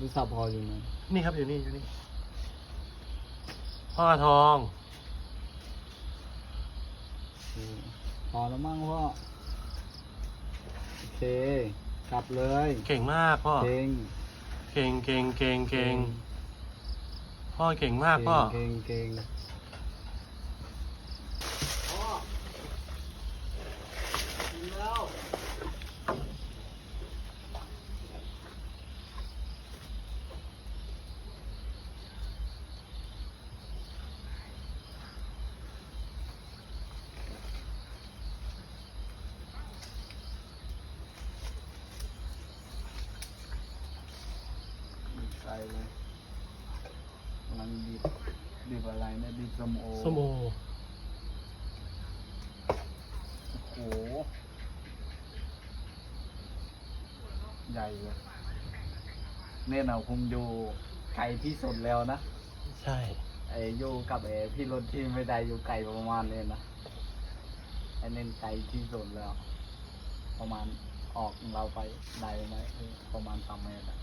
ดูสับพออยู่ไหมนี่ครับอยู่นี่อยู่นี่พ่อทอง โอเคพอแล้วมั้งพ่อ โอเค กลับเลยเก่งมากพ่อ เก่งเก่งเก่งเก่งเก่งพ่อเก่งมากพ่อ เก่งเก่งแล้ว ใส่เลยกำลังบีบบีบอะไรเนี่ยบีบส้มโอส้มโอโอ้โหใหญ่เลยเนี่ยเราคงอยู่ไกลที่สุดแล้วนะใช่ ไอ้อยู่กับไอ้พี่รถที่ไม่ได้อยู่ไกลประมาณนี้นะไอ้เน้นไกลที่สุดแล้ว ประมาณออกเราไปได้ไหมประมาณสามเมตรอะ